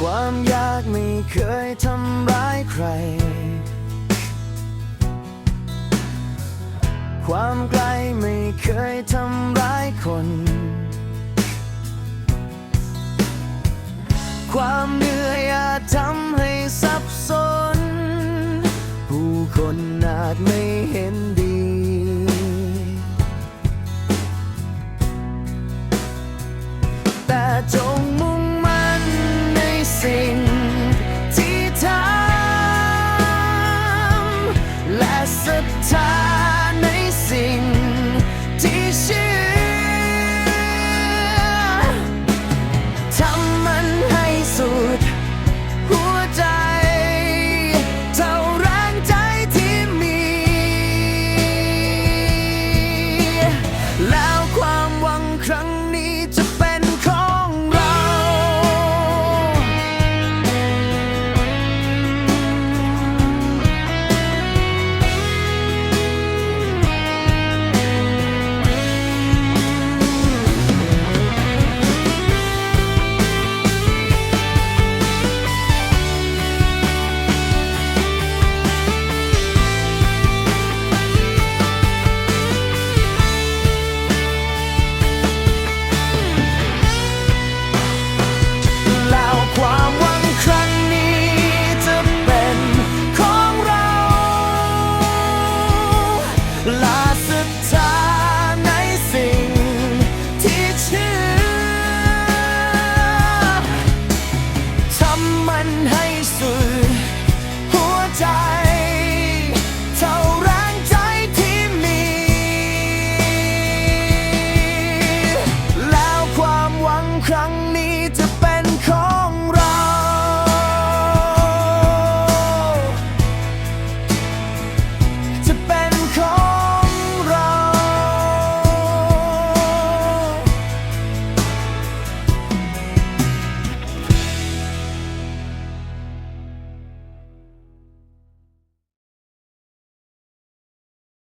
ความยากไม่เคยทำร้ายใคร ความไกลไม่เคยทำร้ายคน ความเหนื่อยอาจทำให้สับสน ผู้คนอาจไม่เห็นดี ลา